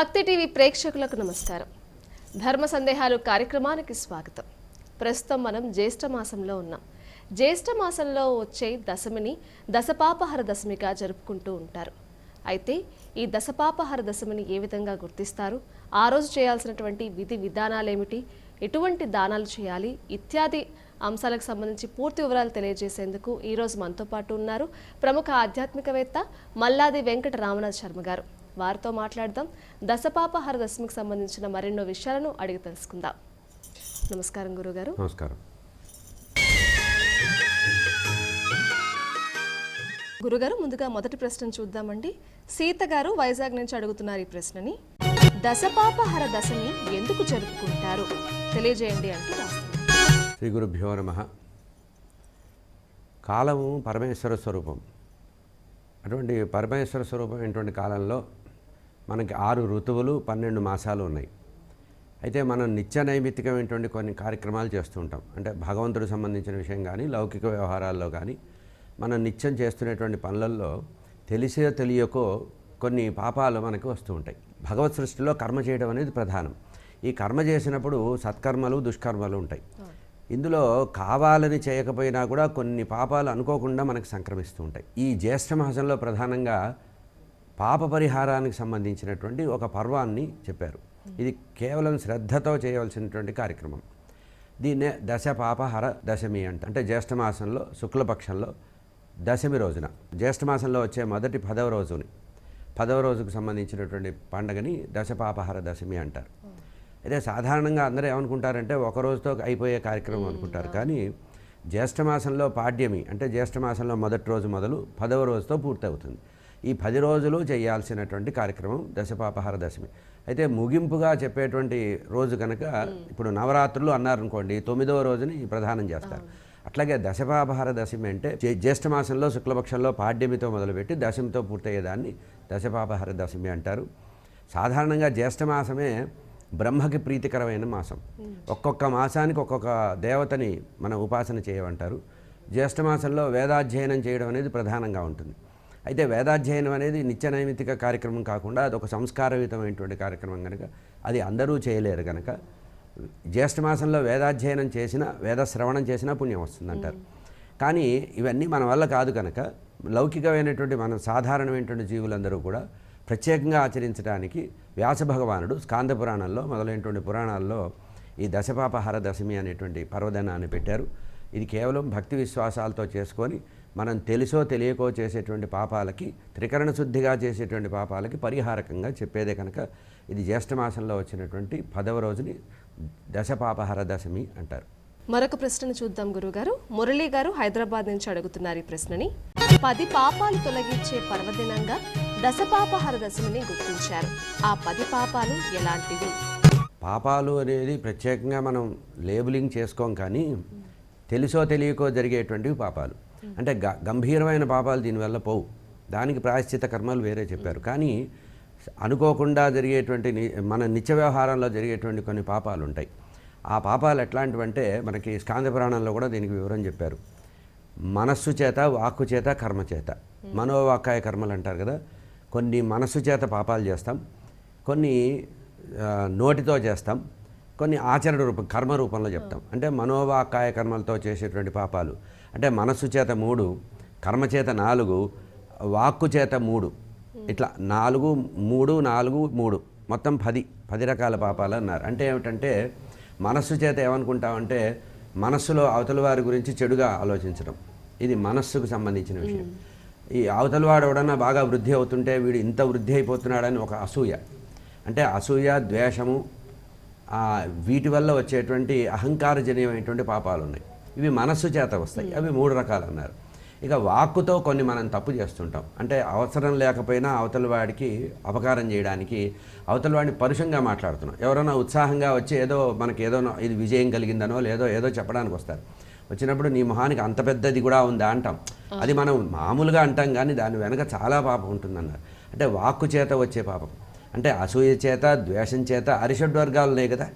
భక్తి టీవీ ప్రేక్షకులకు నమస్కారం. ధర్మ సందేహాలు కార్యక్రమానికి స్వాగతం. ప్రస్తుతం మనం జ్యేష్ఠ మాసంలో ఉన్నాం. జ్యేష్ఠ మాసంలో వచ్చే దశమిని దశపాపహర దశమిగా జరుపుకుంటూ ఉంటారు. అయితే ఈ దశపాపహర దశమిని ఏ విధంగా గుర్తిస్తారు? ఆ రోజు చేయాల్సినటువంటి విధి విధానాలేమిటి? ఎటువంటి దానాలు చేయాలి? ఇత్యాది అంశాలకు సంబంధించి పూర్తి వివరాలు తెలియజేసేందుకు ఈరోజు మనతో పాటు ఉన్నారు ప్రముఖ ఆధ్యాత్మికవేత్త మల్లాది వెంకట రామనాథ్ శర్మ గారు. వారితో మాట్లాడదాం. దశపాపహర దశమికి సంబంధించిన మరెన్నో విషయాలను అడిగి తెలుసుకుందాం. నమస్కారం గురుగారు. నమస్కారం. గురుగారు ముందుగా మొదటి ప్రశ్న చూద్దామండి. సీత గారు వైజాగ్ నుంచి అడుగుతున్నారు ఈ ప్రశ్నని. దశపాపహర దశమి ఎందుకు జరుపుకుంటారు? తెలియజేయండి అంటూ రాస్తున్నారు. శ్రీ గురుభ్యో నమ. కాలము పరమేశ్వర స్వరూపం. అటువంటి పరమేశ్వర స్వరూపం అయినటువంటి కాలంలో మనకి ఆరు ఋతువులు పన్నెండు మాసాలు ఉన్నాయి. అయితే మనం నిత్య నైమిత్తికమైనటువంటి కొన్ని కార్యక్రమాలు చేస్తూ ఉంటాం. అంటే భగవంతుడు సంబంధించిన విషయం కానీ లౌకిక వ్యవహారాల్లో కానీ మనం నిత్యం చేస్తున్నటువంటి పనులలో తెలిసే తెలియకో కొన్ని పాపాలు మనకు వస్తూ ఉంటాయి. భగవత్ సృష్టిలో కర్మ చేయడం అనేది ప్రధానం. ఈ కర్మ చేసినప్పుడు సత్కర్మలు దుష్కర్మలు ఉంటాయి. ఇందులో కావాలని చేయకపోయినా కూడా కొన్ని పాపాలు అనుకోకుండా మనకు సంక్రమిస్తూ ఉంటాయి. ఈ జ్యేష్ఠ మాసంలో ప్రధానంగా పాప పరిహారానికి సంబంధించినటువంటి ఒక పర్వాన్ని చెప్పారు. ఇది కేవలం శ్రద్ధతో చేయవలసినటువంటి కార్యక్రమం. దీన్నే దశ పాపహర దశమి అంట అంటే జ్యేష్ఠ మాసంలో శుక్లపక్షంలో దశమి రోజున. జ్యేష్ఠ మాసంలో వచ్చే మొదటి పదవ రోజుని పదవ రోజుకు సంబంధించినటువంటి పండగని దశపాపహర దశమి అంటారు. అయితే సాధారణంగా అందరూ ఏమనుకుంటారంటే ఒక రోజుతో అయిపోయే కార్యక్రమం అనుకుంటారు. కానీ జ్యేష్ఠ మాసంలో పాడ్యమి అంటే జ్యేష్ఠ మాసంలో మొదటి రోజు మొదలు పదవ రోజుతో పూర్తవుతుంది. ఈ పది రోజులు చేయాల్సినటువంటి కార్యక్రమం దశపాపహార దశమి. అయితే ముగింపుగా చెప్పేటువంటి రోజు కనుక ఇప్పుడు నవరాత్రులు అన్నారనుకోండి తొమ్మిదవ రోజుని ప్రధానం చేస్తారు. అట్లాగే దశపాపహార దశమి అంటే జ్యే- జ్యేష్ఠ మాసంలో శుక్లపక్షంలో పాడ్యమితో మొదలుపెట్టి దశమితో పూర్తయ్యేదాన్ని దశపాపహార దశమి అంటారు. సాధారణంగా జ్యేష్ఠ మాసమే బ్రహ్మకి ప్రీతికరమైన మాసం. ఒక్కొక్క మాసానికి ఒక్కొక్క దేవతని మనం ఉపాసన చేయమంటారు. జ్యేష్ఠ మాసంలో వేదాధ్యయనం చేయడం అనేది ప్రధానంగా ఉంటుంది. అయితే వేదాధ్యయనం అనేది నిత్య నైమిత్తిక కార్యక్రమం కాకుండా అదొక సంస్కారయుతమైనటువంటి కార్యక్రమం కనుక అది అందరూ చేయలేరు కనుక జ్యేష్ఠ మాసంలో వేదాధ్యయనం చేసినా వేద శ్రవణం చేసినా పుణ్యం వస్తుందంటారు. కానీ ఇవన్నీ మన వల్ల కాదు కనుక లౌకికమైనటువంటి మన సాధారణమైనటువంటి జీవులందరూ కూడా ప్రత్యేకంగా ఆచరించడానికి వ్యాస భగవానుడు స్కాంద పురాణంలో మొదలైనటువంటి పురాణాల్లో ఈ దశపాపహర దశమి అనేటువంటి పర్వదినాన్ని పెట్టారు. ఇది కేవలం భక్తి విశ్వాసాలతో చేసుకొని మనం తెలుసో తెలియకో చేసేటువంటి పాపాలకి త్రికరణ శుద్ధిగా చేసేటువంటి పాపాలకి పరిహారకంగా చెప్పేదే కనుక ఇది జ్యేష్ఠ మాసంలో వచ్చినటువంటి పదవ రోజుని దశపాపహర దశమి అంటారు. మరొక ప్రశ్నను చూద్దాం గురుగారు. మురళీ గారు హైదరాబాద్ నుంచి అడుగుతున్నారు ఈ ప్రశ్నని. పది పాపాలు తొలగించే పర్వదినంగా దశపాపహర దశమిని గుర్తించారు. ఆ పది పాపాలు ఎలాంటివి? పాపాలు అనేది ప్రత్యేకంగా మనం లేబులింగ్ చేసుకోం కానీ తెలుసో తెలియకో జరిగేటువంటివి పాపాలు. అంటే గ గంభీరమైన పాపాలు దీనివల్ల పోవు. దానికి ప్రాయశ్చిత కర్మలు వేరే చెప్పారు. కానీ అనుకోకుండా జరిగేటువంటి మన నిత్య వ్యవహారంలో జరిగేటువంటి కొన్ని పాపాలు ఉంటాయి ఆ పాపాలు ఎట్లాంటివంటే మనకి స్కాంద పురాణంలో కూడా దీనికి వివరం చెప్పారు. మనస్సు చేత వాక్కు చేత కర్మ చేత. మనోవాకాయ కర్మలు అంటారు కదా. కొన్ని మనస్సు చేత పాపాలు చేస్తాం. కొన్ని నోటితో చేస్తాం. కొన్ని ఆచరణ రూపం కర్మ రూపంలో చెప్తాం. అంటే మనోవాకాయ కర్మలతో చేసేటువంటి పాపాలు. అంటే మనస్సు చేత మూడు కర్మ చేత నాలుగు వాక్కు చేత మూడు. ఇట్లా నాలుగు మూడు నాలుగు మూడు. మొత్తం పది పది రకాల పాపాలు అన్నారు. అంటే ఏమిటంటే మనస్సు చేత ఏమనుకుంటామంటే మనస్సులో అవతల వారి గురించి చెడుగా ఆలోచించడం. ఇది మనస్సుకు సంబంధించిన విషయం. ఈ అవతల వాడు ఎవడన్నా బాగా వృద్ధి అవుతుంటే వీడు ఇంత వృద్ధి అయిపోతున్నాడని ఒక అసూయ. అంటే అసూయ ద్వేషము వీటి వల్ల వచ్చేటువంటి అహంకారజనీయమైనటువంటి పాపాలు ఉన్నాయి ఇవి మనస్సు చేత వస్తాయి. అవి మూడు రకాలు అన్నారు ఇక వాక్కుతో కొన్ని మనం తప్పు చేస్తుంటాం. అంటే అవసరం లేకపోయినా అవతల వాడికి అపకారం చేయడానికి అవతల వాడిని పరుషంగా మాట్లాడుతున్నాం. ఎవరైనా ఉత్సాహంగా వచ్చి ఏదో మనకి ఏదో ఇది విజయం కలిగిందనో లేదో ఏదో చెప్పడానికి వస్తారు. వచ్చినప్పుడు నీ మొహానికి అంత పెద్దది కూడా ఉందా అంటాం. అది మనం మామూలుగా అంటాం కానీ దాని వెనక చాలా పాపం ఉంటుందన్నారు. అంటే వాక్కు చేత వచ్చే పాపం. అంటే అసూయ చేత ద్వేషం చేత అరిషడ్వర్గాలు ఉన్నాయి కదా?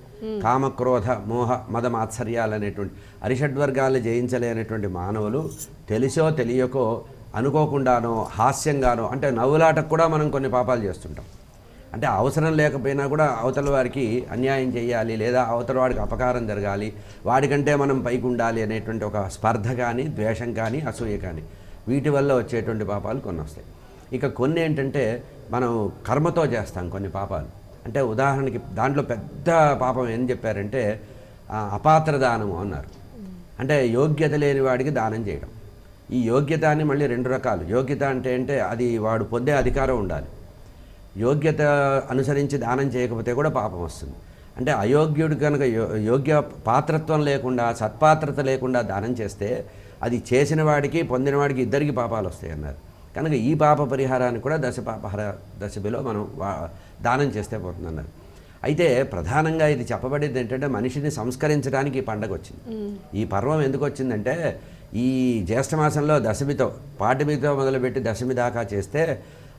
కామ క్రోధ మోహ మద మాత్సర్యాలు అనేటువంటి అరిషడ్వర్గాలు జయించలేనటువంటి మానవులు తెలిసో తెలియకో అనుకోకుండానో హాస్యంగానో అంటే నవ్వులాటకు కూడా మనం కొన్ని పాపాలు చేస్తుంటాం. అంటే అవసరం లేకపోయినా కూడా అవతల వారికి అన్యాయం చేయాలి లేదా అవతల వాడికి అపకారం జరగాలి వాడికంటే మనం పైకి ఉండాలి అనేటువంటి ఒక స్పర్ధ కానీ ద్వేషం కానీ అసూయ కానీ వీటి వల్ల వచ్చేటువంటి పాపాలు కొన్ని వస్తాయి ఇక కొన్ని ఏంటంటే మనం కర్మతో చేస్తాం కొన్ని పాపాలు. అంటే ఉదాహరణకి దాంట్లో పెద్ద పాపం ఏం చెప్పారంటే అపాత్ర దానము అన్నారు. అంటే యోగ్యత లేని వాడికి దానం చేయడం. ఈ యోగ్యత అని మళ్ళీ రెండు రకాలు. యోగ్యత అంటే అంటే అది వాడు పొందే అధికారం ఉండాలి. యోగ్యత అనుసరించి దానం చేయకపోతే కూడా పాపం వస్తుంది. అంటే అయోగ్యుడు కనుక యో- యోగ్య పాత్రత్వం లేకుండా సత్పాత్రత లేకుండా దానం చేస్తే అది చేసిన వాడికి పొందిన వాడికి ఇద్దరికి పాపాలు వస్తాయి అన్నారు కనుక ఈ పాప పరిహారాన్ని కూడా దశ పాపహర దశమిలో మనం వా- దానం చేస్తే పోతుందన్నారు. అయితే ప్రధానంగా ఇది చెప్పబడేది ఏంటంటే మనిషిని సంస్కరించడానికి ఈ పండగ వచ్చింది. ఈ పర్వం ఎందుకు వచ్చిందంటే ఈ జ్యేష్ఠమాసంలో దశమితో పాటిమితో మొదలుపెట్టి దశమి దాకా చేస్తే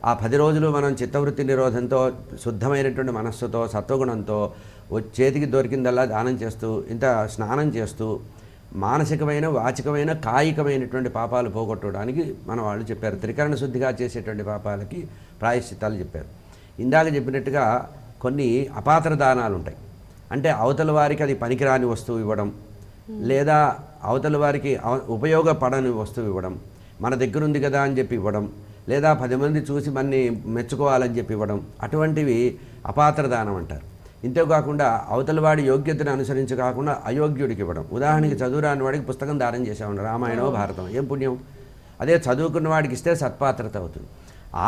ఆ పది రోజులు మనం చిత్తవృత్తి నిరోధంతో శుద్ధమైనటువంటి మనస్సుతో సత్వగుణంతో చేతికి దొరికిందల్లా దానం చేస్తూ ఇంత స్నానం చేస్తూ మానసికమైన వాచికమైన కాయికమైనటువంటి పాపాలు పోగొట్టడానికి మన వాళ్ళు చెప్పారు. త్రికరణ శుద్ధిగా చేసేటువంటి పాపాలకి ప్రాయశ్చిత్తాలు చెప్పారు. ఇందాక చెప్పినట్టుగా కొన్ని అపాత్ర దానాలు ఉంటాయి అంటే అవతల వారికి అది పనికిరాని వస్తువు ఇవ్వడం లేదా అవతల వారికి అవ- ఉపయోగపడని వస్తువు ఇవ్వడం మన దగ్గర ఉంది కదా అని చెప్పి ఇవ్వడం లేదా పది మంది చూసి మన్ని మెచ్చుకోవాలని చెప్పి ఇవ్వడం అటువంటివి అపాత్ర దానం అంటారు. ఇంతే కాకుండా అవతల వాడి యోగ్యతను అనుసరించి కాకుండా అయోగ్యుడికి ఇవ్వడం. ఉదాహరణకి చదువురాని వాడికి పుస్తకం దానం చేసామండి రామాయణం భారతం ఏం పుణ్యం? అదే చదువుకున్న వాడికి ఇస్తే సత్పాత్రత అవుతుంది.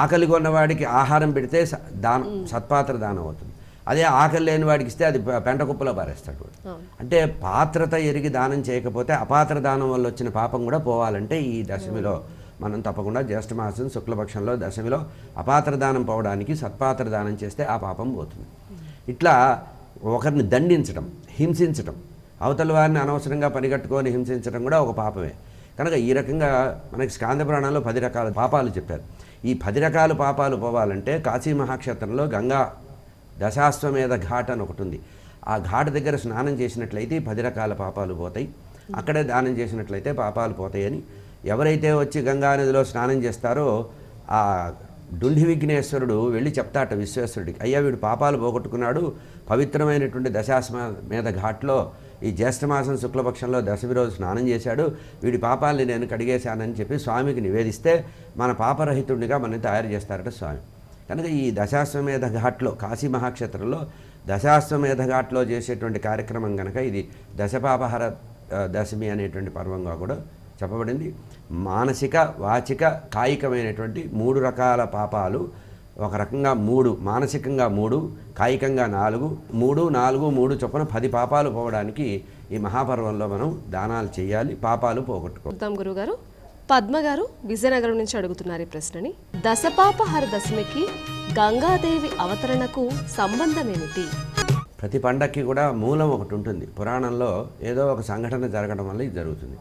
ఆకలి కొన్నవాడికి ఆహారం పెడితే దానం సత్పాత్ర దానం అవుతుంది. అదే ఆకలి లేని వాడికి ఇస్తే అది పెంట కుప్పలో పారేస్తాడు వాడు. అంటే పాత్రత ఎరిగి దానం చేయకపోతే అపాత్ర దానం వల్ల వచ్చిన పాపం కూడా పోవాలంటే ఈ దశమిలో మనం తప్పకుండా జ్యేష్ఠమాసం శుక్లపక్షంలో దశమిలో అపాత్ర దానం పోవడానికి సత్పాత్ర దానం చేస్తే ఆ పాపం పోతుంది. ఇట్లా ఒకరిని దండించడం హింసించడం అవతల వారిని అనవసరంగా పనిగట్టుకొని హింసించడం కూడా ఒక పాపమే. కనుక ఈ రకంగా మనకి స్కాంద పురాణంలో పది రకాల పాపాలు చెప్పారు. ఈ పది రకాల పాపాలు పోవాలంటే కాశీ మహాక్షేత్రంలో గంగా దశాశ్వమేధ ఘాట్ అని ఒకటి ఉంది. ఆ ఘాట్ దగ్గర స్నానం చేసినట్లయితే పది రకాల పాపాలు పోతాయి. అక్కడే దానం చేసినట్లయితే పాపాలు పోతాయని. ఎవరైతే వచ్చి గంగా నదిలో స్నానం చేస్తారో ఆ డుండి విఘ్నేశ్వరుడు వెళ్ళి చెప్తాట విశ్వేశ్వరుడికి అయ్యా వీడు పాపాలు పోగొట్టుకున్నాడు. పవిత్రమైనటువంటి దశాశ్వ మీద ఘాట్లో ఈ జ్యేష్ఠమాసం శుక్లపక్షంలో దశమి రోజు స్నానం చేశాడు. వీడి పాపాలని నేను కడిగేశానని చెప్పి స్వామికి నివేదిస్తే మన పాపరహితుడిగా మనని తయారు చేస్తారట స్వామి. కనుక ఈ దశాశ్వమేధ ఘాట్లో కాశీ మహాక్షేత్రంలో దశాశ్వమేధ ఘాట్లో చేసేటువంటి కార్యక్రమం కనుక ఇది దశపాపహర దశమి అనేటువంటి పర్వంగా కూడా చెప్పబడింది. మానసిక వాచిక కాయికమైనటువంటి మూడు రకాల పాపాలు. ఒక రకంగా మూడు మానసికంగా మూడు కాయికంగా నాలుగు. మూడు నాలుగు మూడు చొప్పున పది పాపాలు పోవడానికి ఈ మహాపర్వంలో మనం దానాలు చేయాలి పాపాలు పోగొట్టుకో చూద్దాం గురుగారు. పద్మ గారు విజయనగరం నుంచి అడుగుతున్నారు ఈ ప్రశ్నని. దశపాపహర దశమికి గంగాదేవి అవతరణకు సంబంధం ఏమిటి ప్రతి పండక్కి కూడా మూలం ఒకటి ఉంటుంది. పురాణంలో ఏదో ఒక సంఘటన జరగడం వల్ల ఇది జరుగుతుంది.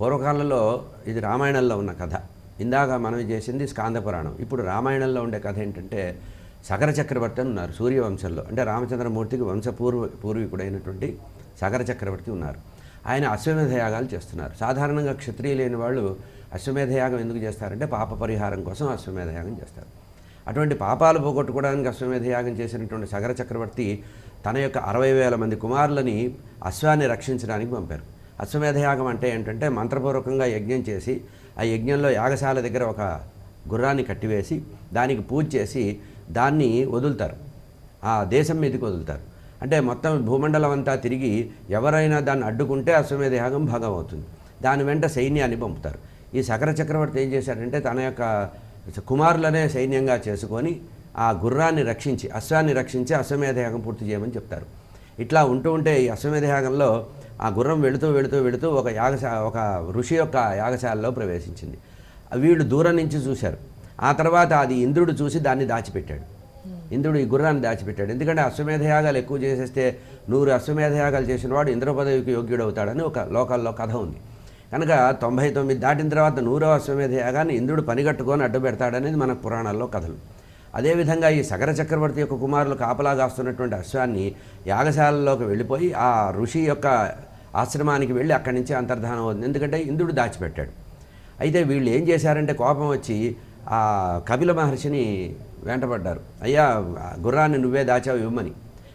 పూర్వకాలంలో ఇది రామాయణంలో ఉన్న కథ. ఇందాక మనం చేసింది స్కాంద పురాణం. ఇప్పుడు రామాయణంలో ఉండే కథ ఏంటంటే సగర చక్రవర్తి అని ఉన్నారు సూర్యవంశంలో. అంటే రామచంద్రమూర్తికి వంశపూర్వ పూర్వీకుడైనటువంటి సగర చక్రవర్తి ఉన్నారు. ఆయన అశ్వమేధ యాగాలు చేస్తున్నారు. సాధారణంగా క్షత్రియ లేని వాళ్ళు అశ్వమేధ యాగం ఎందుకు చేస్తారంటే పాప పరిహారం కోసం అశ్వమేధ యాగం చేస్తారు. అటువంటి పాపాలు పోగొట్టుకోవడానికి అశ్వమేధ యాగం చేసినటువంటి సగర చక్రవర్తి తన యొక్క అరవై వేల మంది కుమారులని అశ్వాన్ని రక్షించడానికి పంపారు. అశ్వమేధ యాగం అంటే ఏంటంటే మంత్రపూర్వకంగా యజ్ఞం చేసి ఆ యజ్ఞంలో యాగశాల దగ్గర ఒక గుర్రాన్ని కట్టివేసి దానికి పూజ చేసి దాన్ని వదులుతారు. ఆ దేశం మీదకి వదులుతారు. అంటే మొత్తం భూమండలం అంతా తిరిగి ఎవరైనా దాన్ని అడ్డుకుంటే అశ్వమేధ యాగం భాగం అవుతుంది దాని వెంట సైన్యాన్ని పంపుతారు. ఈ సకర చక్రవర్తి ఏం చేశాడంటే తన యొక్క కుమారులనే సైన్యంగా చేసుకొని ఆ గుర్రాన్ని రక్షించి అశ్వాన్ని రక్షించి అశ్వమేధ యాగం పూర్తి చేయమని చెప్తారు. ఇట్లా ఉంటూ ఉంటే ఈ అశ్వమేధ యాగంలో ఆ గుర్రం వెళుతూ వెళుతూ వెళుతూ ఒక యాగశా ఒక ఋషి యొక్క యాగశాలలో ప్రవేశించింది. వీళ్ళు దూరం నుంచి చూశారు. ఆ తర్వాత అది ఇంద్రుడు చూసి దాన్ని దాచిపెట్టాడు. ఇంద్రుడు ఈ గుర్రాన్ని దాచిపెట్టాడు. ఎందుకంటే అశ్వమేధ యాగాలు ఎక్కువ చేసేస్తే నూరు అశ్వమేధ యాగాలు చేసిన వాడు ఇంద్ర పదవికి యోగ్యుడవుతాడని ఒక లోకాల్లో కథ ఉంది. కనుక తొంభై తొమ్మిది దాటిన తర్వాత నూరవ అశ్వమేధ యాగాన్ని ఇంద్రుడు పనిగట్టుకొని అడ్డు పెడతాడనేది మన పురాణాల్లో కథలు. అదేవిధంగా ఈ సగర చక్రవర్తి యొక్క కుమారులు కాపలా కాస్తున్నటువంటి అశ్వాన్ని యాగశాలలోకి వెళ్ళిపోయి ఆ ఋషి యొక్క ఆశ్రమానికి వెళ్ళి అక్కడి నుంచి అంతర్ధానం అవుతుంది. ఎందుకంటే ఇంద్రుడు దాచిపెట్టాడు. అయితే వీళ్ళు ఏం చేశారంటే కోపం వచ్చి ఆ కపిల మహర్షిని వెంటపడ్డారు. అయ్యా గుర్రాన్ని నువ్వే దాచావు ఇవ్వమని.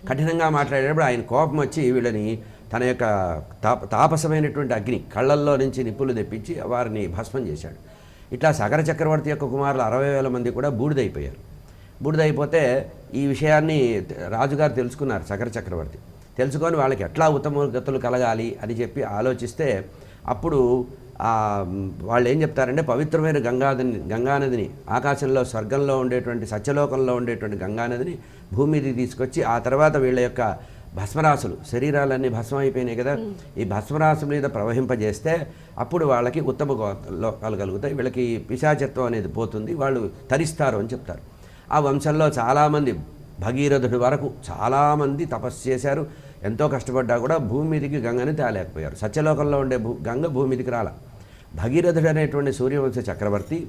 కఠినంగా మాట్లాడేటప్పుడు ఆయన కోపం వచ్చి వీళ్ళని తన యొక్క తాప తాపసమైనటువంటి అగ్ని కళ్ళల్లో నుంచి నిప్పులు తెప్పించి వారిని భస్మం చేశాడు. ఇట్లా సగర చక్రవర్తి యొక్క కుమారులు అరవై వేల మంది కూడా బూడిదైపోయారు. బూడిదైపోతే ఈ విషయాన్ని రాజుగారు తెలుసుకున్నారు చక్ర చక్రవర్తి. తెలుసుకొని వాళ్ళకి ఎట్లా ఉత్తమ గతులు కలగాలి అని చెప్పి ఆలోచిస్తే అప్పుడు వాళ్ళు ఏం చెప్తారంటే పవిత్రమైన గంగానదిని గంగానదిని ఆకాశంలో స్వర్గంలో ఉండేటువంటి సత్యలోకంలో ఉండేటువంటి గంగానదిని భూమి మీదకి తీసుకొచ్చి ఆ తర్వాత వీళ్ళ యొక్క భస్మరాశులు శరీరాలన్నీ భస్మం అయిపోయినాయి కదా ఈ భస్మరాశు మీద ప్రవహింపజేస్తే అప్పుడు వాళ్ళకి ఉత్తమ గో- లోకాలు కలుగుతాయి వీళ్ళకి పిశాచత్వం అనేది పోతుంది వాళ్ళు తరిస్తారు అని చెప్తారు. ఆ వంశంలో చాలామంది భగీరథుడి వరకు చాలామంది తపస్సు చేశారు. ఎంతో కష్టపడ్డా కూడా భూమి మీదకి గంగని తేలేకపోయారు. సత్యలోకంలో ఉండే భూ గంగ భూమి మీదకి రాల. భగీరథుడు అనేటువంటి సూర్యవంశ చక్రవర్తి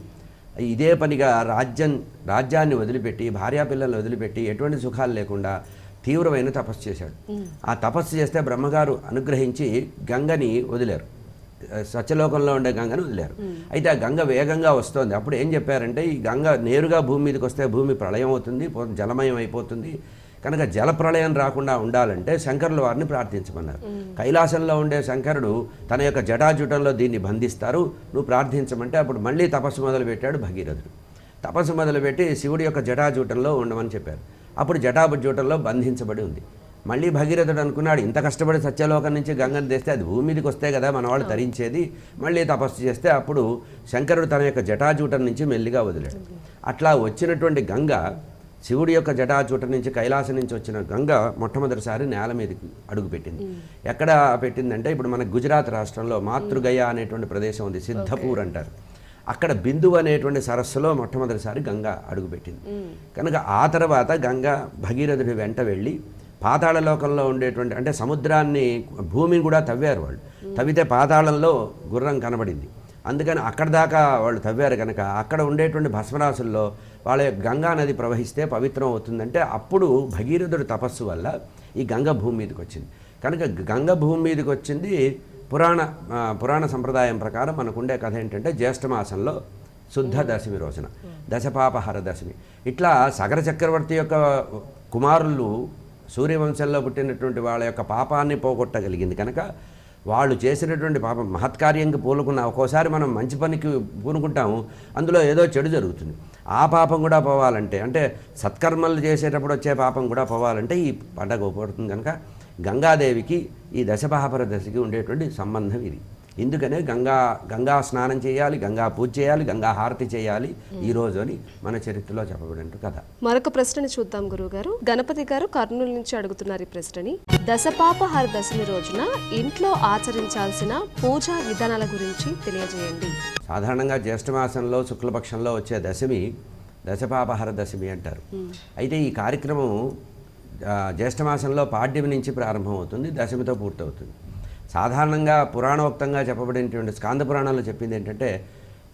ఇదే పనిగా రాజ్యం రాజ్యాన్ని వదిలిపెట్టి భార్యాపిల్లల్ని వదిలిపెట్టి ఎటువంటి సుఖాలు లేకుండా తీవ్రమైన తపస్సు చేశాడు. ఆ తపస్సు చేస్తే బ్రహ్మగారు అనుగ్రహించి గంగని వదిలారు. సత్యలోకంలో ఉండే గంగను వదిలారు. అయితే ఆ గంగ వేగంగా వస్తోంది. అప్పుడు ఏం చెప్పారంటే ఈ గంగ నేరుగా భూమి మీదకి వస్తే భూమి ప్రళయం అవుతుంది జలమయం అయిపోతుంది. కనుక జల ప్రళయం రాకుండా ఉండాలంటే శంకరుల వారిని ప్రార్థించమన్నారు. కైలాసంలో ఉండే శంకరుడు తన యొక్క జటాజుటంలో దీన్ని బంధిస్తారు. నువ్వు ప్రార్థించమంటే అప్పుడు మళ్ళీ తపస్సు మొదలుపెట్టాడు భగీరథుడు. తపస్సు మొదలుపెట్టి శివుడి యొక్క జటాజూటంలో ఉండమని చెప్పారు. అప్పుడు జటాజూటంలో బంధించబడి ఉంది. మళ్ళీ భగీరథుడు అనుకున్నాడు ఇంత కష్టపడి సత్యలోకం నుంచి గంగను తెస్తే అది భూమి మీదకి వస్తే కదా మన వాళ్ళు తరించేది. మళ్ళీ తపస్సు చేస్తే అప్పుడు శంకరుడు తన యొక్క జటాజూటం నుంచి మెల్లిగా వదిలాడు. అట్లా వచ్చినటువంటి గంగ శివుడి యొక్క జటాచూటం నుంచి కైలాసం నుంచి వచ్చిన గంగ మొట్టమొదటిసారి నేల మీదకి అడుగుపెట్టింది. ఎక్కడ పెట్టిందంటే ఇప్పుడు మన గుజరాత్ రాష్ట్రంలో మాతృగయ అనేటువంటి ప్రదేశం ఉంది సిద్ధపూర్ అంటారు. అక్కడ బిందువు అనేటువంటి సరస్సులో మొట్టమొదటిసారి గంగ అడుగుపెట్టింది. కనుక ఆ తర్వాత గంగ భగీరథుడి వెంట వెళ్ళి పాతాళ లోకంలో ఉండేటువంటి అంటే సముద్రాన్ని భూమిని కూడా తవ్వారు వాళ్ళు. తవ్వితే పాతాళంలో గుర్రం కనబడింది. అందుకని అక్కడ దాకా వాళ్ళు తవ్వారు కనుక అక్కడ ఉండేటువంటి భస్మరాశుల్లో వాళ్ళ గంగా నది ప్రవహిస్తే పవిత్రం అవుతుందంటే అప్పుడు భగీరథుడు తపస్సు వల్ల ఈ గంగ భూమి మీదకి వచ్చింది. కనుక గంగ భూమి మీదకి వచ్చింది పురాణ పురాణ సంప్రదాయం ప్రకారం మనకుండే కథ ఏంటంటే జ్యేష్ఠమాసంలో శుద్ధ దశమి రోజున దశపాపహర దశమి. ఇట్లా సగర చక్రవర్తి యొక్క కుమారులు సూర్యవంశంలో పుట్టినటువంటి వాళ్ళ యొక్క పాపాన్ని పోగొట్టగలిగింది కనుక వాళ్ళు చేసినటువంటి పాపం మహత్కార్యంకి పూనుకున్న ఒక్కోసారి మనం మంచి పనికి పూనుకుంటాము. అందులో ఏదో చెడు జరుగుతుంది. ఆ పాపం కూడా పోవాలంటే అంటే సత్కర్మలు చేసేటప్పుడు వచ్చే పాపం కూడా పోవాలంటే ఈ పండగ ఉపడుతుంది కనుక గంగాదేవికి ఈ దశపాపర దశకి ఉండేటువంటి సంబంధం ఇది. ఇందుకనే గంగా గంగా స్నానం చేయాలి గంగా పూజ చేయాలి గంగా హారతి చేయాలి ఈ రోజు అని మన చరిత్రలో చెప్పబడిన కథ. మరొక ప్రశ్నని చూద్దాం గురువుగారు. గణపతి గారు కర్నూలు నుంచి అడుగుతున్నారు ఈ ప్రశ్నని. దశపాపహార దశమి రోజున ఇంట్లో ఆచరించాల్సిన పూజా విధానాల గురించి తెలియజేయండి. సాధారణంగా జ్యేష్ఠమాసంలో శుక్లపక్షంలో వచ్చే దశమి దశపాపహర దశమి అంటారు. అయితే ఈ కార్యక్రమం జ్యేష్ఠమాసంలో పాడ్యమి నుంచి ప్రారంభమవుతుంది దశమితో పూర్తవుతుంది. సాధారణంగా పురాణోక్తంగా చెప్పబడినటువంటి స్కాంద పురాణంలో చెప్పింది ఏంటంటే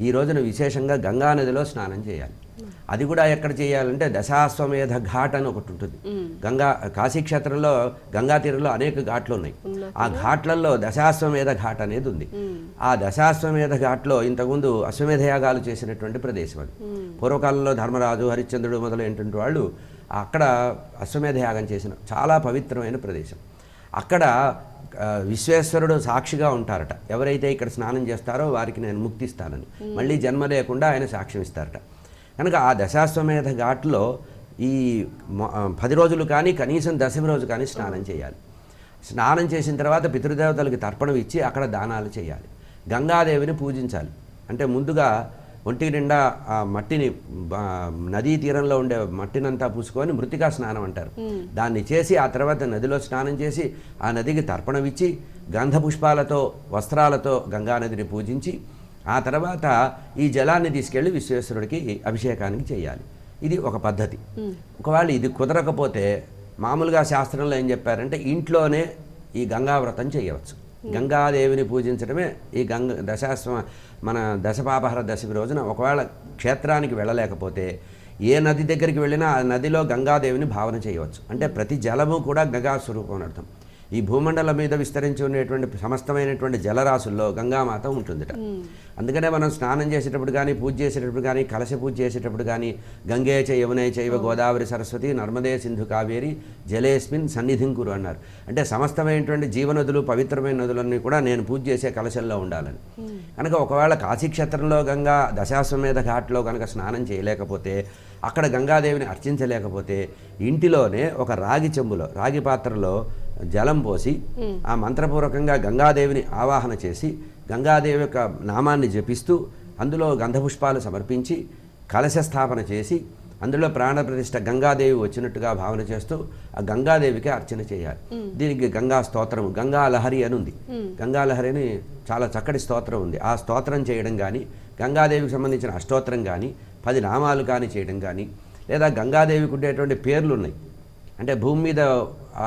ఈ రోజున విశేషంగా గంగా నదిలో స్నానం చేయాలి. అది కూడా ఎక్కడ చేయాలంటే దశాశ్వమేధ ఘాట్ అని ఒకటి ఉంటుంది. గంగా కాశీక్షేత్రంలో గంగా తీరంలో అనేక ఘాట్లు ఉన్నాయి. ఆ ఘాట్లలో దశాశ్వమేధ ఘాట్ అనేది ఉంది. ఆ దశాశ్వమేధ ఘాట్లో ఇంతకుముందు అశ్వమేధ యాగాలు చేసినటువంటి ప్రదేశం అది. పూర్వకాలంలో ధర్మరాజు హరిశ్చంద్రుడు మొదలైనటువంటి వాళ్ళు అక్కడ అశ్వమేధ యాగం చేసిన చాలా పవిత్రమైన ప్రదేశం. అక్కడ విశ్వేశ్వరుడు సాక్షిగా ఉంటారట. ఎవరైతే ఇక్కడ స్నానం చేస్తారో వారికి నేను ముక్తి ఇస్తానని మళ్ళీ జన్మ లేకుండా ఆయన సాక్ష్యం ఇస్తారట. కనుక ఆ దశాశ్వమేధ ఘాట్లో ఈ పది రోజులు కానీ కనీసం దశమి రోజు కానీ స్నానం చేయాలి. స్నానం చేసిన తర్వాత పితృదేవతలకి తర్పణం ఇచ్చి అక్కడ దానాలు చేయాలి. గంగాదేవిని పూజించాలి. అంటే ముందుగా ఒంటి నిండా ఆ మట్టిని నదీ తీరంలో ఉండే మట్టినంతా పూసుకొని మృతికా స్నానం అంటారు. దాన్ని చేసి ఆ తర్వాత నదిలో స్నానం చేసి ఆ నదికి తర్పణం ఇచ్చి గంధ పుష్పాలతో వస్త్రాలతో గంగా నదిని పూజించి ఆ తర్వాత ఈ జలాన్ని తీసుకెళ్ళి విశ్వేశ్వరుడికి అభిషేకానికి చేయాలి. ఇది ఒక పద్ధతి. ఒకవేళ ఇది కుదరకపోతే మామూలుగా శాస్త్రంలో ఏం చెప్పారంటే ఇంట్లోనే ఈ గంగా వ్రతం చేయవచ్చు. Hmm. గంగాదేవిని పూజించడమే ఈ గంగ దశాశ్వ మన దశపాపహర దశమి రోజున ఒకవేళ క్షేత్రానికి వెళ్ళలేకపోతే ఏ నది దగ్గరికి వెళ్ళినా ఆ నదిలో గంగాదేవిని భావన చేయవచ్చు. అంటే ప్రతి జలము కూడా గంగా స్వరూపం అర్థం. ఈ భూమండలం మీద విస్తరించి ఉండేటువంటి సమస్తమైనటువంటి జలరాశుల్లో గంగామాత ఉంటుందిట. అందుకనే మనం స్నానం చేసేటప్పుడు కానీ పూజ చేసేటప్పుడు కానీ కలశ పూజ చేసేటప్పుడు కానీ గంగే యమునే చైవ గోదావరి సరస్వతి నర్మదే సింధు కావేరి జలేస్మిన్ సన్నిధిం కురు అన్నారు. అంటే సమస్తమైనటువంటి జీవనదులు పవిత్రమైన నదులన్నీ కూడా నేను పూజ చేసే కలశంలో ఉండాలని. కనుక ఒకవేళ కాశీక్షేత్రంలో గంగా దశాశ్వమేధ ఘాట్లో కనుక స్నానం చేయలేకపోతే అక్కడ గంగాదేవిని అర్చించలేకపోతే ఇంటిలోనే ఒక రాగి చెంబులో రాగి పాత్రలో జలం పోసి ఆ మంత్రపూర్వకంగా గంగాదేవిని ఆవాహన చేసి గంగాదేవి యొక్క నామాన్ని జపిస్తూ అందులో గంధపుష్పాలు సమర్పించి కలశ స్థాపన చేసి అందులో ప్రాణప్రతిష్ఠ గంగాదేవి వచ్చినట్టుగా భావన చేస్తూ ఆ గంగాదేవికి అర్చన చేయాలి. దీనికి గంగా స్తోత్రం గంగా లహరి అని ఉంది. గంగా లహరి అని చాలా చక్కటి స్తోత్రం ఉంది. ఆ స్తోత్రం చేయడం కానీ గంగాదేవికి సంబంధించిన అష్టోత్తరం కానీ పది నామాలు కానీ చేయడం కానీ లేదా గంగాదేవికి ఉండేటువంటి పేర్లు ఉన్నాయి అంటే భూమి మీద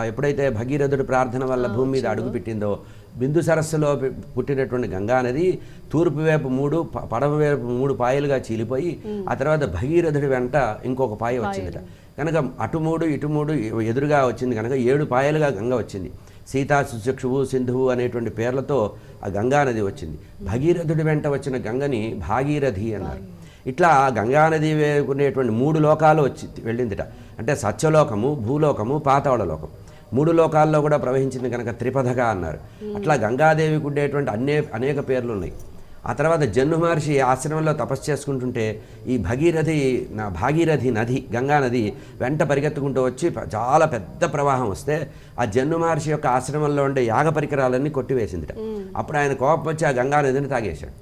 ఎప్పుడైతే భగీరథుడి ప్రార్థన వల్ల భూమి మీద అడుగు పెట్టిందో బిందు సరస్సులో పుట్టినటువంటి గంగా నది తూర్పు వైపు మూడు పడవ వైపు మూడు పాయలుగా చీలిపోయి ఆ తర్వాత భగీరథుడి వెంట ఇంకొక పాయ వచ్చిందిట. కనుక అటు మూడు ఇటు మూడు ఎదురుగా వచ్చింది. కనుక ఏడు పాయలుగా గంగ వచ్చింది. సీతా సుచక్షువు సింధువు అనేటువంటి పేర్లతో ఆ గంగా నది వచ్చింది. భగీరథుడి వెంట వచ్చిన గంగని భాగీరథి అన్నారు. ఇట్లా గంగానది ఉండేటువంటి మూడు లోకాలు వచ్చి వెళ్ళిందిట. అంటే సత్యలోకము భూలోకము పాతాళ లోకం మూడు లోకాల్లో కూడా ప్రవహించింది కనుక త్రిపథగా అన్నారు. అట్లా గంగాదేవికి ఉండేటువంటి అనే అనేక పేర్లు ఉన్నాయి ఆ తర్వాత జన్ను మహర్షి ఆశ్రమంలో తపస్సు చేసుకుంటుంటే ఈ భగీరథి నా భాగీరథి నది గంగా నది వెంట పరిగెత్తుకుంటూ వచ్చి చాలా పెద్ద ప్రవాహం వస్తే ఆ జన్ను మహర్షి యొక్క ఆశ్రమంలో ఉండే యాగ పరికరాలన్నీ కొట్టివేసిందిట. అప్పుడు ఆయన కోపం వచ్చి ఆ గంగా నదిని తాగేశాడు.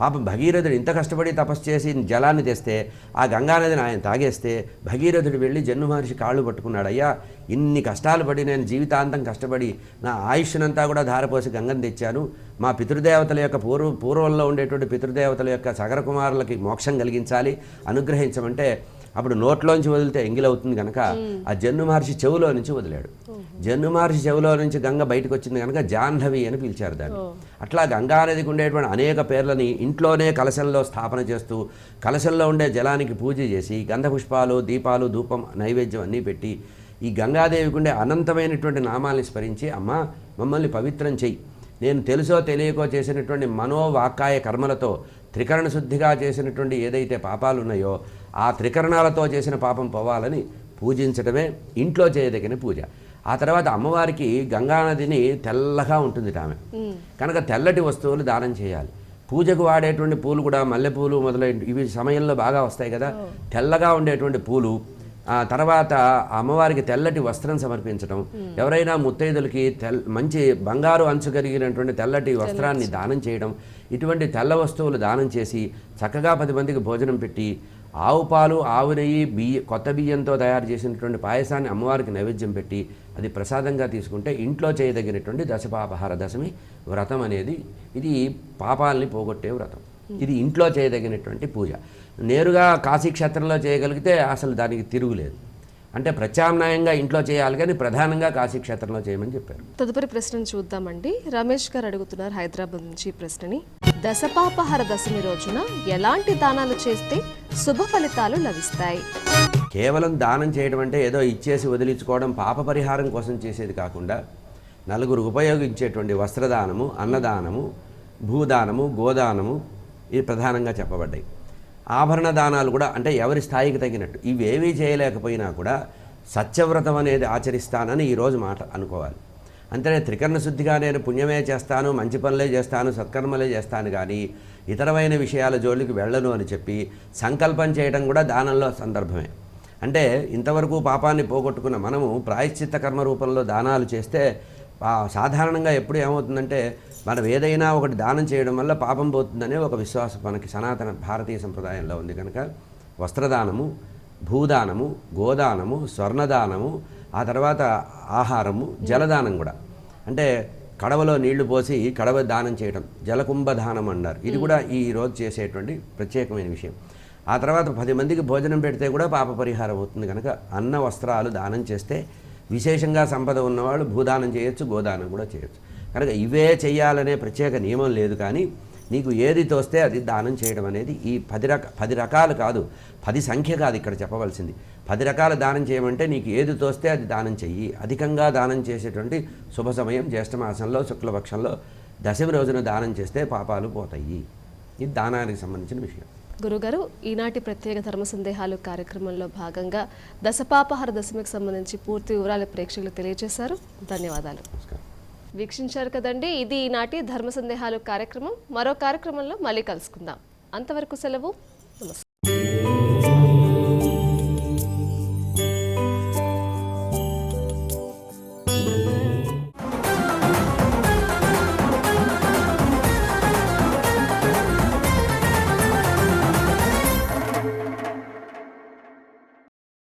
పాపం భగీరథుడు ఇంత కష్టపడి తపస్సు చేసి జలాన్ని తెస్తే ఆ గంగానదిని ఆయన తాగేస్తే భగీరథుడు వెళ్ళి జన్ను మహర్షి కాళ్ళు పట్టుకున్నాడు. అయ్యా ఇన్ని కష్టాలు పడి నేను జీవితాంతం కష్టపడి నా ఆయుష్నంతా కూడా ధారపోసి గంగను తెచ్చాను. మా పితృదేవతల యొక్క పూర్వ పూర్వంలో ఉండేటువంటి పితృదేవతల యొక్క సగర కుమారులకి మోక్షం కలిగించాలి అనుగ్రహించమంటే అప్పుడు నోట్లోంచి వదిలితే ఎంగిలవుతుంది కనుక ఆ జన్ను మహర్షి చెవులో నుంచి వదిలాడు. జన్ను మహర్షి చెవులో నుంచి గంగ బయటకు వచ్చింది కనుక జాహ్నవి అని పిలిచారు దాన్ని. అట్లా గంగానదికి ఉండేటువంటి అనేక పేర్లని ఇంట్లోనే కలశంలో స్థాపన చేస్తూ కలశంలో ఉండే జలానికి పూజ చేసి గంధ పుష్పాలు దీపాలు ధూపం నైవేద్యం అన్నీ పెట్టి ఈ గంగాదేవికి ఉండే అనంతమైనటువంటి నామాల్ని స్మరించి అమ్మ మమ్మల్ని పవిత్రం చెయ్యి. నేను తెలుసో తెలియకో చేసినటువంటి మనోవాకాయ కర్మలతో త్రికరణ శుద్ధిగా చేసినటువంటి ఏదైతే పాపాలు ఉన్నాయో ఆ త్రికరణాలతో చేసిన పాపం పోవాలని పూజించడమే ఇంట్లో చేయదగిన పూజ. ఆ తర్వాత అమ్మవారికి గంగానదిని తెల్లగా ఉంటుంది ఆమె. కనుక తెల్లటి వస్తువులు దానం చేయాలి. పూజకు వాడేటువంటి పూలు కూడా మల్లెపూలు మొదలైన ఇవి సమయంలో బాగా వస్తాయి కదా. తెల్లగా ఉండేటువంటి పూలు ఆ తర్వాత అమ్మవారికి తెల్లటి వస్త్రం సమర్పించడం ఎవరైనా ముత్తైదులకి తెల్ మంచి బంగారు అంచు కలిగినటువంటి తెల్లటి వస్త్రాన్ని దానం చేయడం ఇటువంటి తెల్ల వస్తువులు దానం చేసి చక్కగా పది మందికి భోజనం పెట్టి ఆవు పాలు ఆవు నెయ్యి బియ్య కొత్త బియ్యంతో తయారు చేసినటువంటి పాయసాన్ని అమ్మవారికి నైవేద్యం పెట్టి అది ప్రసాదంగా తీసుకుంటే ఇంట్లో చేయదగినటువంటి దశపాపహార దశమి వ్రతం అనేది ఇది పాపాలని పోగొట్టే వ్రతం. ఇది ఇంట్లో చేయదగినటువంటి పూజ. నేరుగా కాశీక్షేత్రంలో చేయగలిగితే అసలు దానికి తిరుగులేదు. అంటే ప్రత్యామ్నాయంగా ఇంట్లో చేయాలి కానీ ప్రధానంగా కాశీక్షేత్రంలో చేయమని చెప్పారు. తదుపరి ప్రశ్నను చూద్దామండి. రమేష్ గారు అడుగుతున్నారు హైదరాబాద్ నుంచి ప్రశ్నని. దశపాపహర దశమి రోజున ఎలాంటి దానాలు చేస్తే శుభ ఫలితాలు లభిస్తాయి? కేవలం దానం చేయడం అంటే ఏదో ఇచ్చేసి వదిలించుకోవడం పాప పరిహారం కోసం చేసేది కాకుండా నలుగురు ఉపయోగించేటువంటి వస్త్రదానము అన్నదానము భూదానము గోదానము ఇవి ప్రధానంగా చెప్పబడ్డాయి. ఆభరణ దానాలు కూడా అంటే ఎవరి స్థాయికి తగినట్టు ఇవేమీ చేయలేకపోయినా కూడా సత్యవ్రతం అనేది ఆచరిస్తానని ఈరోజు మాట అనుకోవాలి. అంతేనే త్రికరణ శుద్ధిగా నేను పుణ్యమే చేస్తాను మంచి పనులే చేస్తాను సత్కర్మలే చేస్తాను కానీ ఇతరమైన విషయాల జోలికి వెళ్ళను అని చెప్పి సంకల్పం చేయడం కూడా దానంలో సందర్భమే. అంటే ఇంతవరకు పాపాన్ని పోగొట్టుకున్న మనము ప్రాయశ్చిత్త కర్మ రూపంలో దానాలు చేస్తే సాధారణంగా ఎప్పుడు ఏమవుతుందంటే మనం ఏదైనా ఒకటి దానం చేయడం వల్ల పాపం పోతుందనే ఒక విశ్వాసం మనకి సనాతన భారతీయ సంప్రదాయంలో ఉంది కనుక వస్త్రదానము భూదానము గోదానము స్వర్ణదానము ఆ తర్వాత ఆహారము జలదానం కూడా. అంటే కడవలో నీళ్ళు పోసి కడవ దానం చేయడం జలకుంభ దానం అన్నారు. ఇది కూడా ఈ రోజు చేసేటువంటి ప్రత్యేకమైన విషయం. ఆ తర్వాత పది మందికి భోజనం పెడితే కూడా పాప పరిహారం అవుతుంది కనుక అన్న వస్త్రాలు దానం చేస్తే విశేషంగా సంపద ఉన్నవాళ్ళు భూదానం చేయొచ్చు గోదానం కూడా చేయొచ్చు. కనుక ఇవే చేయాలనే ప్రత్యేక నియమం లేదు కానీ నీకు ఏది తోస్తే అది దానం చేయడం అనేది ఈ పది రక పది రకాలు కాదు పది సంఖ్య కాదు ఇక్కడ చెప్పవలసింది. పది రకాల దానం చేయమంటే నీకు ఏది తోస్తే అది దానం చెయ్యి. అధికంగా దానం చేసేటువంటి శుభ సమయం జ్యేష్ఠమాసంలో శుక్లపక్షంలో దశమి రోజున దానం చేస్తే పాపాలు పోతాయి. ఇది దానానికి సంబంధించిన విషయం. గురుగారు ఈనాటి ప్రత్యేక ధర్మ సందేహాలు కార్యక్రమంలో భాగంగా దశపాపహార దశమికి సంబంధించి పూర్తి వివరాలు ప్రేక్షకులు తెలియజేశారు ధన్యవాదాలు. నమస్కారం. వీక్షించారు కదండి. ఇది ఈనాటి ధర్మ సందేహాలు కార్యక్రమం. మరో కార్యక్రమంలో మళ్ళీ కలుసుకుందాం. అంతవరకు సెలవు. నమస్కారం.